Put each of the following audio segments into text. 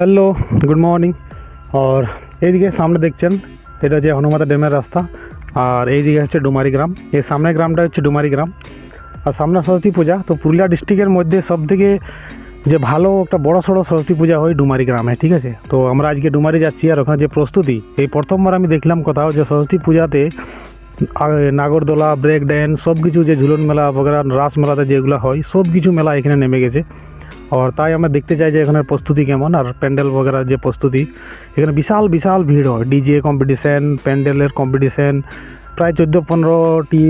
Hello good morning আর এইদিকে সামনে দেখছেন এটা যে হনুমাতা ড্যামের রাস্তা আর এইদিকে হচ্ছে ডুমারি গ্রাম এই সামনের গ্রামটা হচ্ছে ডুমারি গ্রাম আর সামনে সরস্বতী পূজা তো পুরুলিয়া ডিস্ট্রিক্টের মধ্যে সব থেকে যে ভালো একটা বড় সড়ো সরস্বতী পূজা হয় ডুমারি গ্রামে ঠিক আছে তো আমরা আজকে ডুমারি যাচ্ছি আর ওখানে যে প্রস্তুতি এই প্রথমবার আমি দেখলাম কোথাও যে সরস্বতী পূজাতে নাগরদোলা ব্রেক ড্যান্স সব কিছু যে ঝুলন মেলা বগেরা রাস মেলাতে যেগুলো হয় সব কিছু মেলা এখানে নেমে গেছে আর তাই আমরা দেখতে চাই যে এখানের প্রস্তুতি কেমন আর প্যান্ডেল বগেরা যে প্রস্তুতি, এখানে বিশাল বিশাল ভিড় হয়। ডিজে কম্পিটিশন প্যান্ডেলের কম্পিটিশন প্রায় চোদ্দ, পনেরোটি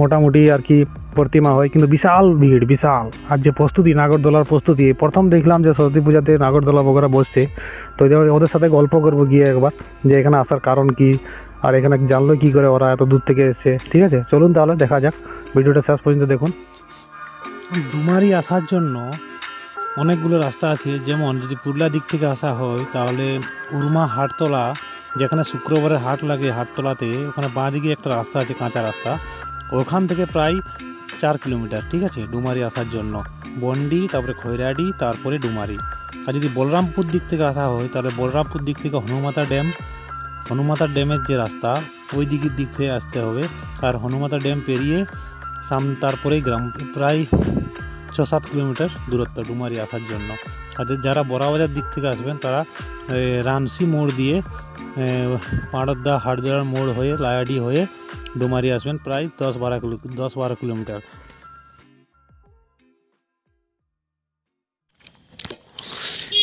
মোটামুটি আর কি প্রতিমা হয়, কিন্তু বিশাল ভিড়, বিশাল। আর যে প্রস্তুতি, নাগরদোলার প্রস্তুতি, প্রথম দেখলাম যে সরস্বতী পূজাতে নাগরদোলা বগেরা বসছে। তো ওদের সাথে গল্প করব গিয়ে একবার, যে এখানে আসার কারণ কি, আর এখানে জানলো কি করে ওরা এত দূর থেকে এসছে। ঠিক আছে? চলুন তাহলে দেখা যাক। ভিডিওটা শেষ পর্যন্ত দেখুন। ডুমারি আসার জন্য অনেকগুলো রাস্তা আছে, যেমন যদি পুরুলিয়া দিক থেকে আসা হয়, তাহলে উরমা হাটতলা, যেখানে শুক্রবারে হাট লাগে হাটতলাতে, ওখানে বাঁ দিকে একটা রাস্তা আছে, কাঁচা রাস্তা। ওখান থেকে প্রায় চার কিলোমিটার, ঠিক আছে? ডুমারি আসার জন্য। বন্ডি, তারপরে খৈরাডি, তারপরে ডুমারি। আর যদি বলরামপুর দিক থেকে আসা হয়, তাহলে বলরামপুর দিক থেকে হনুমাতা ড্যাম। হনুমাতা ড্যামের যে রাস্তা, ওই দিকের দিক থেকে আসতে হবে। আর হনুমাতা ড্যাম পেরিয়ে সাম, তারপরেই গ্রাম, প্রায় ছ সাত কিলোমিটার দূরত্ব ডুমারি আসার জন্য। আর যারা বড়াবাজার দিক থেকে আসবেন তারা রামসি মোড় দিয়ে এ, পাঁড়দা হাটজোড়ার মোড় হয়ে লায়াডি হয়ে ডুমারি আসবেন প্রায় দশ বারো কিলো দশ বারো কিলোমিটার।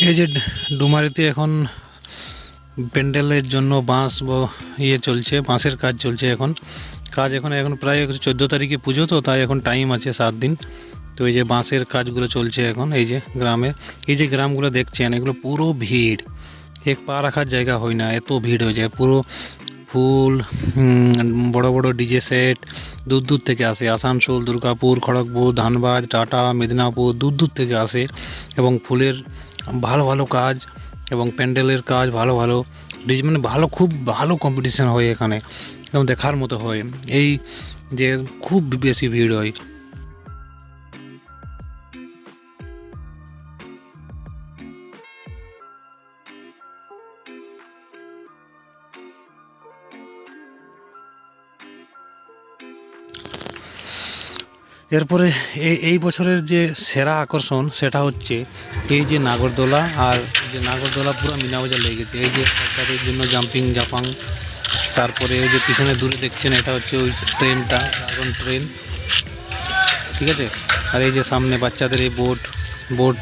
এই যে ডুমারিতে এখন প্যান্ডেলের জন্য বাঁশ ইয়ে চলছে বাঁশের কাজ চলছে এখন। কাজ এখন এখন প্রায় চোদ্দ তারিখে পুজো তো তাই এখন টাইম আছে সাত দিন। তো এই যে বাঁশের কাজগুলো চলছে এখন, এই যে গ্রামে, এই যে গ্রামগুলো দেখছেন, এগুলো পুরো ভিড়। এক পা রাখার জায়গা হয় না, এত ভিড় হয়ে যায়। পুরো ফুল বড় বড় ডিজে সেট দূর দূর থেকে আসে। আসানসোল, দুর্গাপুর, খড়গপুর, ধানবাদ, টাটা, মেদিনীপুর দূর দূর থেকে আসে এবং ফুলের ভালো ভালো কাজ এবং প্যান্ডেলের কাজ ভালো ভালো ডিজ মানে ভালো, খুব ভালো কম্পিটিশান হয় এখানে। এবং দেখার মতো হয়। এই যে খুব বেশি ভিড় হয়। এরপরে এই এই বছরের যে সেরা আকর্ষণ সেটা হচ্ছে এই যে নাগরদোলা আর যে নাগরদোলা পুরো মিনাবাজার লেগে গেছে। এই যে বাচ্চাদের জন্য জাম্পিং জাপাং, তারপরে ওই যে পিছনে দূরে দেখছেন এটা হচ্ছে ওই ট্রেনটা, ড্রাগন ট্রেন, ঠিক আছে? আর এই যে সামনে বাচ্চাদের এই বোট বোট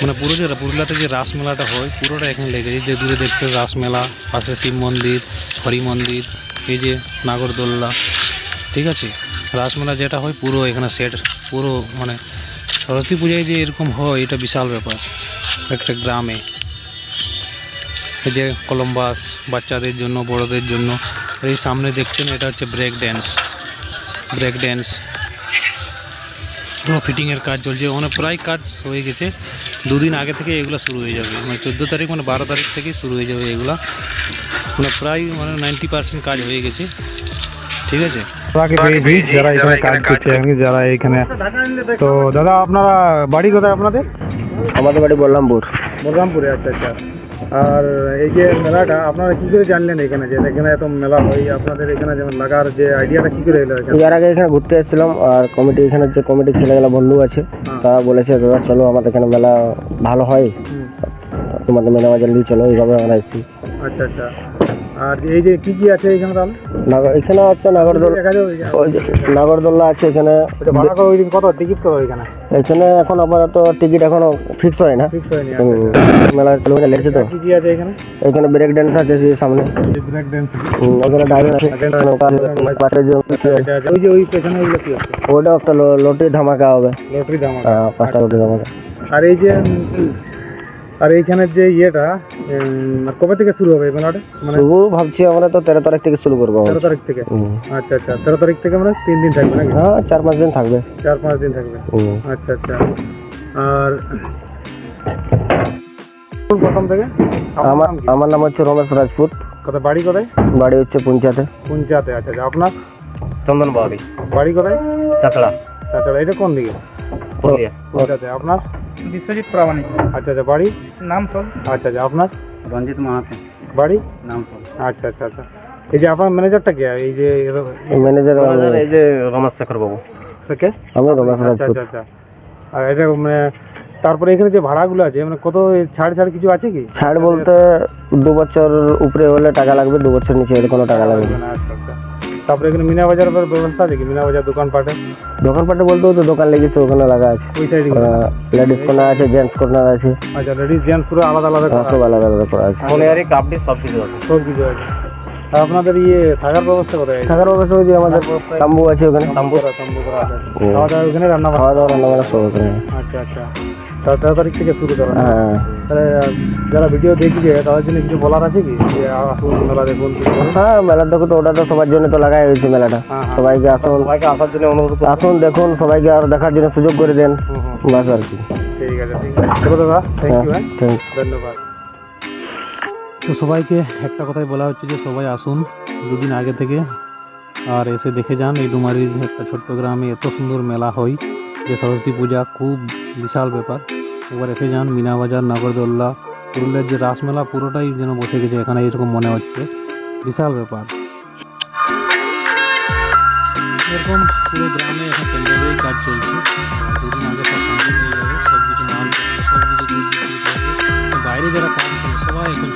মানে পুরো যে পুরুলিয়াতে যে রাসমেলাটা হয়, পুরোটা এখানে লেগেছে যে দূরে দেখছেন রাসমেলা, পাশে শিব মন্দির, হরি মন্দির, এই যে নাগরদোল্লা ঠিক আছে? রাসমেলা যেটা হয়, পুরো এখানে সেট পুরো মানে সরস্বতী পূজায় যে এরকম হয়, এটা বিশাল ব্যাপার। একটা গ্রামে। যে কলম্বাস বাচ্চাদের জন্য, বড়দের জন্য এই সামনে দেখছেন, এটা হচ্ছে ব্রেক ড্যান্স ব্রেক ড্যান্স পুরো ফিটিংয়ের কাজ চলছে। অনেক প্রায় কাজ হয়ে গেছে। দুদিন আগে থেকে এগুলো শুরু হয়ে যাবে। মানে চোদ্দ তারিখ মানে বারো তারিখ থেকেই শুরু হয়ে যাবে এগুলো। মানে প্রায় মানে নাইনটি পার্সেন্ট কাজ হয়ে গেছে। ঠিক আছে? যারা এখানে কাজ করছে যারা এখানে। তো দাদা আপনারা বাড়ি কোথায় আপনাদের? আমাদের বাড়ি বলরামপুর বলরামপুরে আচ্ছা আচ্ছা। আর এই যে মেলাটা আপনারা কি করে জানলেন এখানে যে এখানে এত মেলা হয়? আপনাদের এখানে যেমন লাগার যে আইডিয়াটা কি করে এলো এখানে? এর আগে এখানে ঘুরতে এসেছিলাম আর কমিটি এখানে যে কমিটির ছেলেগুলো বন্ধু আছে হ্যাঁ। তারা বলেছে দাদা চলো আমাদের এখানে মেলা ভালো হয়। তোমাদের মেলা বাজার নিয়ে চলো এইভাবে আমরা এসেছি। আচ্ছা আচ্ছা। আর এই যে কি কি আছে এখানে তাহলে? নাগর এখানে আছে নাগরদোল দেখা যাবে ওই যে- ওই যে নাগরদোল্লা আছে এখানে। ভাড়া করে ওই দিন কত টিকিট কত এখানে? এখানে এখন আপাতত টিকিট এখনও ফিক্স হয় না ফিক্স হয়নি মেলা চালু হয়ে লেগেছে তো। কি কি আছে এখানে? এখানে ব্রেক ড্যান্স আছে সেই সামনে। ব্রেক ড্যান্স ডাইভিং আছে। যে ওই যে ওই পেছনে ওইগুলো কি আছে? ওটা একটা লো- লটি ধামাকা হবে। লটারি দাম আহ, পাঁচটা লটি ধামাকা। আর এই যে আর এইখানের যে ইয়েটা কবে থেকে শুরু হবে মেলাটা মানে শুরু ভাবছি আমরা তো তেরো তারিখ থেকে শুরু করব তেরো তারিখ থেকে? আচ্ছা আচ্ছা। তেরো তারিখ থেকে আমরা তিন দিন থাকবে নাকি? হ্যাঁ চার পাঁচ দিন থাকবে। চার পাঁচ দিন থাকবে। আচ্ছা আচ্ছা। আর প্রথম থেকে? আমার নাম আমার নাম হচ্ছে রমেশ রাজপুত। কোথায় বাড়ি কোথায়? বাড়ি হচ্ছে পঞ্চায়েতে পঞ্চায়েতে আচ্ছা আচ্ছা। আপনার? চন্দন বাড়ি বাড়ি কোথায়? চাকড়া তাছাড়া এটা কোন দিকে? পুরুলিয়া। আপনার? বিশ্বজিৎ প্রামাণিক। আচ্ছা আচ্ছা বাড়ি? নাম সব। আচ্ছা আচ্ছা আপনার? রঞ্জিত মাহাতো। বাড়ি? নাম সব। আচ্ছা আচ্ছা আচ্ছা। এই যে আপনার ম্যানেজারটা কে? এই যে ম্যানেজার এই যে রমেশ শেখর বাবু কে? আমি রমেশ আচ্ছা আচ্ছা আচ্ছা। আর এটা মানে তারপরে এখানে যে ভাড়াগুলো আছে মানে কত ছাড় ছাড় কিছু আছে কি? ছাড় বলতে দু বছর উপরে হলে টাকা লাগবে দু বছর নিচে হলে কোনো টাকা লাগবে না। আচ্ছা আচ্ছা। তারপরে এখানে মিনা বাজার ব্যবস্থা আছে কি? মিনা বাজার দোকানপাটে? দোকানপাটে বলতে তো দোকান লেগেছে ওখানে লাগা আছে। ওই সাইডে লেডিস কর্নার আছে জেন্টস কর্নার আছে। আচ্ছা লেডিস জেন্টস পুরো আলাদা আলাদা হ্যাঁ, করা সব আলাদা আলাদা করা আছে। মনিহারি কাপড় সব কিছু আছে। সব কিছু আছে। আপনাদের ইয়ে থাকার ব্যবস্থা কোথায়? থাকার অবস্থা ওই যে আমাদের তাম্বু আছে ওখানে। তম্বু তম্বু। করা আছে। খাওয়া দাওয়া ওখানে রান্না খাওয়া দাওয়া রান্না বান্না সব ওখানে। আচ্ছা আচ্ছা। তেরো তারিখ থেকে শুরু করা হ্যাঁ। তাহলে যারা ভিডিও দেখছে তাদের জন্য কিছু বলার আছে কি? যে আসুন মেলা দেখুন কিছু বলুন। হ্যাঁ তো ওটা তো সবার জন্য তো লাগাই হয়েছে মেলাটা। হ্যাঁ হ্যাঁ। সবাইকে আসুন। সবাইকে আসার জন্য অনুরোধ আসুন দেখুন সবাইকে আর দেখার জন্য সুযোগ করে দেন। বাস আর কি। ঠিক আছে ঠিক আছে। দাদা থ্যাংক ইউ হ্যাঁ ধন্যবাদ। তো সবাইকে একটা কথাই বলা হচ্ছে যে সবাই আসুন দুদিন আগে থেকে আর এসে দেখে যান এই ডুমারির একটা ছোট্ট গ্রামে এত সুন্দর মেলা হয় যে সরস্বতী পূজা খুব বিশাল ব্যাপার। একবার এসে যান মিনা বাজার, নাগরদোল্লা, পুরুলিয়ার যে রাসমেলা পুরোটাই যেন বসে গেছে এখানে এরকম মনে হচ্ছে। বিশাল ব্যাপার। এরকম পুরো গ্রামে এখন প্যান্ডেলের কাজ চলছে। দুদিন আগে সব কমপ্লিট হয়ে যাবে সব কিছু মাল সব কিছু বাইরে যারা কাজ করে সবাই এখন